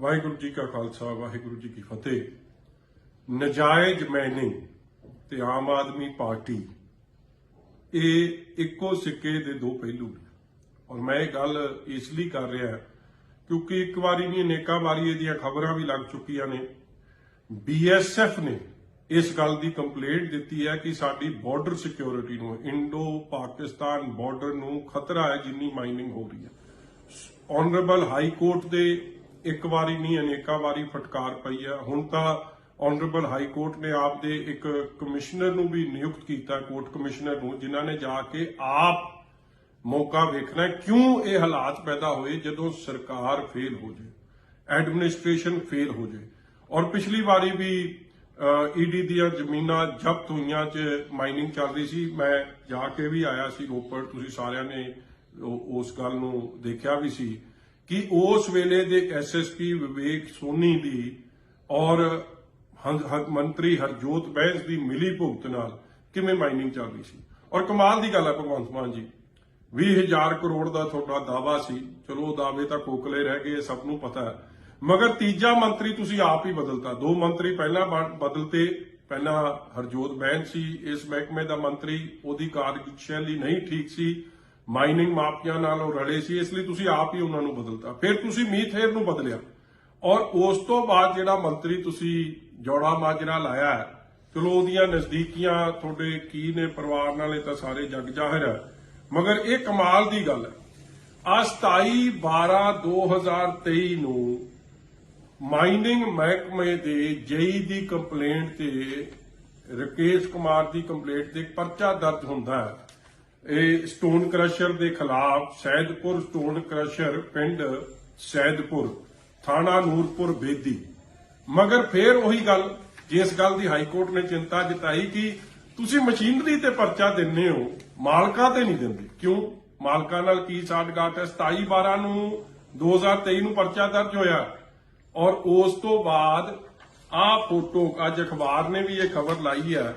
ਵਾਹਿਗੁਰੂ ਜੀ ਕਾ ਖਾਲਸਾ, ਵਾਹਿਗੁਰੂ ਜੀ ਕੀ ਫਤਿਹ। ਨਜਾਇਜ਼ ਮਾਈਨਿੰਗ ਤੇ ਆਮ ਆਦਮੀ ਪਾਰਟੀ, ਇਹ ਇੱਕੋ ਸਿੱਕੇ ਦੇ ਦੋ ਪਹਿਲੂ ਨੇ। ਔਰ ਮੈਂ ਇਹ ਗੱਲ ਇਸ ਲਈ ਕਰ ਰਿਹਾ ਕਿਉਂਕਿ ਇੱਕ ਵਾਰੀ ਨਹੀਂ, ਅਨੇਕਾਂ ਵਾਰੀ ਇਹਦੀਆਂ ਖਬਰਾਂ ਵੀ ਲੱਗ ਚੁੱਕੀਆਂ ਨੇ। ਬੀਐਸਐਫ ਨੇ ਇਸ ਗੱਲ ਦੀ ਕੰਪਲੇਂਟ ਦਿੱਤੀ ਹੈ ਕਿ ਸਾਡੀ ਬਾਰਡਰ ਸਿਕਿਉਰਿਟੀ ਨੂੰ, ਇੰਡੋ ਪਾਕਿਸਤਾਨ ਬਾਰਡਰ ਨੂੰ ਖਤਰਾ ਹੈ ਜਿੰਨੀ ਮਾਈਨਿੰਗ ਹੋ ਰਹੀ ਹੈ। ਆਨਰੇਬਲ ਹਾਈ ਕੋਰਟ ਦੇ ਇੱਕ ਵਾਰੀ ਨਹੀਂ, ਅਨੇਕਾਂ ਵਾਰੀ ਫਟਕਾਰ ਪਈ ਹੈ। ਹੁਣ ਤਾਂ ਆਨਰੇਬਲ ਹਾਈ ਕੋਰਟ ਨੇ ਆਪ ਦੇ ਇੱਕ ਕਮਿਸ਼ਨਰ ਨੂੰ ਵੀ ਨਿਯੁਕਤ ਕੀਤਾ, ਕੋਰਟ ਕਮਿਸ਼ਨਰ ਨੂੰ, ਜਿਨ੍ਹਾਂ ਨੇ ਜਾ ਕੇ ਆਪ ਮੌਕਾ ਵੇਖਣਾ ਕਿਉਂ ਇਹ ਹਾਲਾਤ ਪੈਦਾ ਹੋਏ ਜਦੋਂ ਸਰਕਾਰ ਫੇਲ ਹੋ ਜਾਏ ਐਡਮਿਨਿਸਟ੍ਰੇਸ਼ਨ ਫੇਲ ਹੋ ਜਾਏ। ਔਰ ਪਿਛਲੀ ਵਾਰੀ ਵੀ ਈਡੀ ਦੀਆਂ ਜ਼ਮੀਨਾਂ ਜ਼ਬਤ ਹੋਈਆਂ ਚ ਮਾਈਨਿੰਗ ਚੱਲ ਰਹੀ ਸੀ। ਮੈਂ ਜਾ ਕੇ ਵੀ ਆਇਆ ਸੀ ਰੋਪੜ, ਤੁਸੀਂ ਸਾਰਿਆਂ ਨੇ ਉਸ ਗੱਲ ਨੂੰ ਦੇਖਿਆ ਵੀ ਸੀ। ਕਿ ਉਸ ਵੇਲੇ ਦੇ ਐਸਐਸਪੀ ਵਿਵੇਕ ਸੋਨੀ ਦੀ ਔਰ ਮੰਤਰੀ ਹਰਜੋਤ ਬੈਂਸ ਦੀ ਮਿਲੀ ਭੁਗਤ ਨਾਲ ਕਿਵੇਂ ਮਾਈਨਿੰਗ ਚੱਲ ਰਹੀ ਸੀ? ਔਰ ਕਮਾਲ ਦੀ ਗੱਲ ਹੈ ਭਗਵੰਤ ਮਾਨ ਜੀ। 20000 ਕਰੋੜ ਦਾ ਤੁਹਾਡਾ ਦਾਵਾ ਸੀ। ਚਲੋ, ਉਹ ਦਾਅਵੇ ਤਾਂ ਕੋਕਲੇ ਰਹਿ ਗਏ ਸਭ ਨੂੰ ਪਤਾ ਹੈ। ਮਗਰ ਤੀਜਾ ਮੰਤਰੀ ਤੁਸੀਂ ਆਪ ਹੀ ਬਦਲਤਾ। ਦੋ ਮੰਤਰੀ ਪਹਿਲਾਂ ਬਦਲਤੇ, ਪਹਿਲਾਂ ਹਰਜੋਤ ਬੈਂਸ ਸੀ, ਇਸ ਮਹਿਕਮੇ ਦਾ ਮੰਤਰੀ, ਉਹਦੀ ਕਾਰਜਸ਼ੈਲੀ ਨਹੀਂ ਠੀਕ ਸੀ। ਮਾਈਨਿੰਗ ਮਾਫੀਆ ਨਾਲ ਉਹ ਰਲੇ ਸੀ, ਇਸ ਲਈ ਤੁਸੀਂ ਆਪ ਹੀ ਉਹਨਾਂ ਨੂੰ ਬਦਲਤਾ। ਫਿਰ ਤੁਸੀਂ ਮੀਥੇਰ ਨੂੰ ਬਦਲਿਆ। ਔਰ ਉਸ ਤੋਂ ਬਾਅਦ ਜਿਹੜਾ ਮੰਤਰੀ ਤੁਸੀਂ ਜੋੜਾ ਮਾਜਰਾ ਲਾਇਆ ਚਲੋ ਉਹਦੀਆਂ ਨਜ਼ਦੀਕੀਆਂ ਤੁਹਾਡੇ ਕੀ ਨੇ, ਪਰਿਵਾਰ ਨਾਲ ਇਹ ਤਾਂ ਸਾਰੇ ਜਗ ਜਾਹਿਰ ਹੈ। ਮਗਰ ਇਹ ਕਮਾਲ ਦੀ ਗੱਲ ਹੈ। ਆ 27 12 2023 ਨੂੰ ਮਾਈਨਿੰਗ ਮਹਿਕਮੇ ਦੇ ਜੇਈ ਦੀ ਕੰਪਲੇਂਟ ਤੇ ਰਕੇਸ਼ ਕੁਮਾਰ ਦੀ ਕੰਪਲੇਂਟ ਤੇ ਪਰਚਾ ਦਰਜ ਹੁੰਦਾ ਹੈ। ਇਹ ਸਟੋਨ ਕ੍ਰਸ਼ਰ ਦੇ ਖਿਲਾਫ ਸੈਦਪੁਰ ਸਟੋਨ ਕ੍ਰਸ਼ਰ ਪਿੰਡ ਸੈਦਪੁਰ, ਥਾਣਾ ਨੂਰਪੁਰ ਬੇਦੀ। ਮਗਰ ਫੇਰ ਉਹੀ ਗੱਲ, ਜਿਸ ਗੱਲ ਦੀ ਹਾਈ ਕੋਰਟ ਨੇ ਚਿੰਤਾ ਜਤਾਈ ਕਿ ਤੁਸੀਂ ਮਸ਼ੀਨਰੀ ਤੇ ਪਰਚਾ ਦਿੰਨੇ ਹੋ, ਮਾਲਕਾਂ ਤੇ ਨਹੀਂ ਦਿੰਦੇ। ਕਿਉਂ? ਮਾਲਕਾਂ ਨਾਲ ਕੀ ਸਾਠਗਾਠ ਹੈ? 27 12 ਨੂੰ 2023 ਨੂੰ ਪਰਚਾ ਦਰਜ ਹੋਇਆ। ਔਰ ਉਸ ਤੋਂ ਬਾਅਦ ਆ ਫੋਟੋ, ਅੱਜ ਅਖਬਾਰ ਨੇ ਵੀ ਇਹ ਖਬਰ ਲਾਈ ਹੈ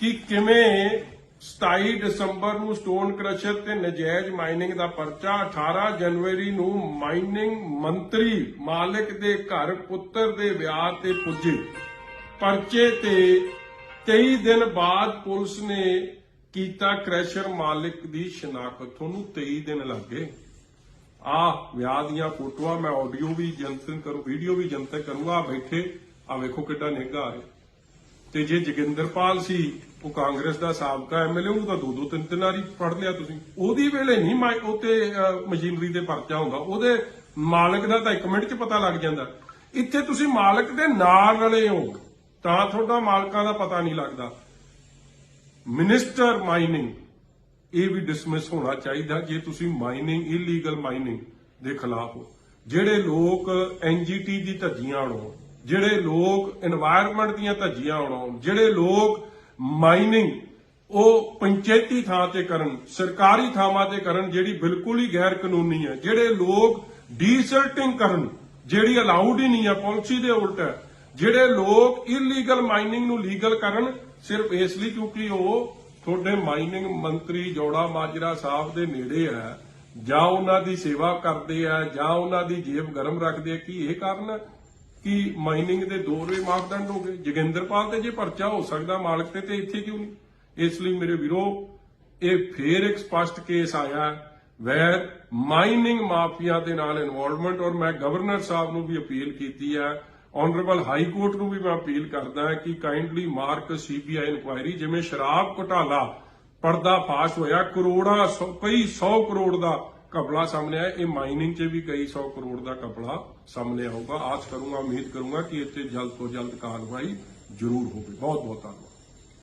ਕਿ ਕਿਵੇਂ 27 ਦਸੰਬਰ ਨੂੰ ਸਟੋਨ ਕ੍ਰਸ਼ਰ ਤੇ ਨਜਾਇਜ਼ ਮਾਈਨਿੰਗ ਦਾ ਪਰਚਾ 18 ਜਨਵਰੀ ਨੂੰ ਮਾਈਨਿੰਗ ਮੰਤਰੀ ਮਾਲਕ ਦੇ ਘਰ ਪੁੱਤਰ ਦੇ ਵਿਆਹ ਤੇ ਪੁੱਜੇ। ਪਰਚੇ ਤੇ 23 ਦਿਨ ਬਾਅਦ ਪੁਲਿਸ ਨੇ ਕੀਤਾ ਕ੍ਰੈਸ਼ਰ ਮਾਲਕ ਦੀ ਸ਼ਨਾਖਤ। ਤੁਹਾਨੂੰ 23 ਦਿਨ ਲੱਗੇ। ਆ ਵਿਆਹ ਦੀਆਂ ਫੋਟੋਆਂ ਮੈਂ ਆਡੀਓ ਵੀ ਜਨਤਕ ਕਰੂ, ਵੀਡੀਓ ਵੀ ਜਨਤਕ ਕਰੂੰਗਾ। ਬੈਠੇ ਆ ਵੇਖੋ ਕਿੱਡਾ ਨਿੱਘਾ ਆ ਰਿਹਾ ਤੇ ਜੇ ਜਗਿੰਦਰਪਾਲ ਸੀ, ਉਹ ਕਾਂਗਰਸ ਦਾ ਸਾਬਕਾ ਐਮਐਲਏ ਉਹ ਤਾਂ ਦੋ ਦੋ ਤਿੰਨ ਤਿੰਨ ਵਾਰੀ ਪੜ ਲਿਆ ਤੁਸੀਂ। ਉਹਦੀ ਵੇਲੇ ਨਹੀਂ ਉਤੇ ਮਸ਼ੀਨਰੀ ਤੇ ਪਰਚਾ ਹੁੰਦਾ। ਉਹਦੇ ਮਾਲਕ ਦਾ ਤਾਂ ਇੱਕ ਮਿੰਟ 'ਚ ਪਤਾ ਲੱਗ ਜਾਂਦਾ। ਇੱਥੇ ਤੁਸੀਂ ਮਾਲਕ ਦੇ ਨਾਲ ਰਲੇ ਹੋ, ਤਾਂ ਤੁਹਾਡਾ ਮਾਲਕਾਂ ਦਾ ਪਤਾ ਨਹੀਂ ਲੱਗਦਾ। ਮਿਨਿਸਟਰ ਮਾਈਨਿੰਗ ਇਹ ਵੀ ਡਿਸਮਿਸ ਹੋਣਾ ਚਾਹੀਦਾ, ਜੇ ਤੁਸੀਂ ਮਾਈਨਿੰਗ ਇਲੀਗਲ ਮਾਈਨਿੰਗ ਦੇ ਖਿਲਾਫ ਹੋ। ਜਿਹੜੇ ਲੋਕ ਐਨਜੀਟੀ ਦੀ ਧੱਜੀਆਂ ਉਡਾਉਣ ਜਿਹੜੇ ਲੋਕ এনवायरमेंट ਦੀਆਂ ਧੱਜੀਆਂ ਉਡਾਉਣ, ਜਿਹੜੇ ਲੋਕ ਮਾਈਨਿੰਗ ਉਹ ਪੰਚਾਇਤੀ ਥਾਂ ਤੇ ਕਰਨ, ਸਰਕਾਰੀ ਥਾਵਾਂ ਤੇ ਕਰਨ ਜਿਹੜੀ ਬਿਲਕੁਲ ਹੀ ਗੈਰ ਕਾਨੂੰਨੀ ਹੈ। ਜਿਹੜੇ ਲੋਕ ਡੀਸਰਟਿੰਗ ਕਰਨ, ਜਿਹੜੀ ਅਲਾਉਡ ਹੀ ਨਹੀਂ ਹੈ ਪਾਲਿਸੀ ਦੇ ਉਲਟ ਹੈ। ਜਿਹੜੇ ਲੋਕ ਇਲੀਗਲ ਮਾਈਨਿੰਗ ਨੂੰ ਲੀਗਲ ਕਰਨ, ਸਿਰਫ ਇਸ ਲਈ ਕਿਉਂਕਿ ਉਹ ਤੁਹਾਡੇ ਮਾਈਨਿੰਗ ਮੰਤਰੀ ਜੋੜਾ ਮਾਜਰਾ ਸਾਹਿਬ ਦੇ ਨੇੜੇ ਹੈ, ਜਾਂ ਉਹਨਾਂ ਦੀ ਸੇਵਾ ਕਰਦੇ ਆ ਜਾਂ ਉਹਨਾਂ ਦੀ ਜੇਬ ਗਰਮ ਰੱਖਦੇ ਆ ਕੀ ਇਹ ਕਾਰਨ ਹੈ? ਕਿ ਮਾਈਨਿੰਗ ਦੇ ਦੋਵੇਂ ਮਾਪਦੰਡ ਹੋ ਗਏ। ਜਗਿੰਦਰਪਾਲ ਤੇ ਜੇ ਪਰਚਾ ਹੋ ਸਕਦਾ ਮਾਲਕ ਤੇ ਤੇ ਇੱਥੇ ਕਿਉਂ ਨਹੀਂ? ਇਸ ਲਈ ਮੇਰੇ ਵੀਰੋ, ਇਹ ਫੇਰ ਇੱਕ ਸਪਸ਼ਟ ਕੇਸ ਆਇਆ ਵੈਰ ਮਾਈਨਿੰਗ ਮਾਫੀਆ ਦੇ ਨਾਲ ਇਨਵੋਲਵਮੈਂਟ ਔਰ ਮੈਂ ਗਵਰਨਰ ਸਾਹਿਬ ਨੂੰ ਵੀ ਅਪੀਲ ਕੀਤੀ ਹੈ ਆਨਰੇਬਲ ਹਾਈ ਕੋਰਟ ਨੂੰ ਵੀ ਮੈਂ ਅਪੀਲ ਕਰਦਾ ਕਿ ਕਾਈਂਡਲੀ ਮਾਰਕ ਸੀਬੀਆਈ ਇਨਕੁਆਇਰੀ ਜਿਵੇਂ ਸ਼ਰਾਬ ਘੁਟਾਲਾ ਪਰਦਾ ਫਾਸ਼ ਹੋਇਆ, ਕਰੋੜਾਂ ਸੌ- ਕਈ 100 ਕਰੋੜ ਦਾ ਕਪੜਾ ਸਾਹਮਣੇ ਆਇਆ। ਇਹ ਮਾਈਨਿੰਗ 'ਚ ਵੀ ਕਈ 100 ਕਰੋੜ ਦਾ ਕਪੜਾ ਸਾਹਮਣੇ ਆਊਗਾ। ਆਸ ਕਰੂੰਗਾ, ਉਮੀਦ ਕਰੂੰਗਾ ਕਿ ਇੱਥੇ ਜਲਦ ਤੋਂ ਜਲਦ ਕਾਰਵਾਈ ਜ਼ਰੂਰ ਹੋਵੇ। ਬਹੁਤ ਬਹੁਤ ਧੰਨਵਾਦ।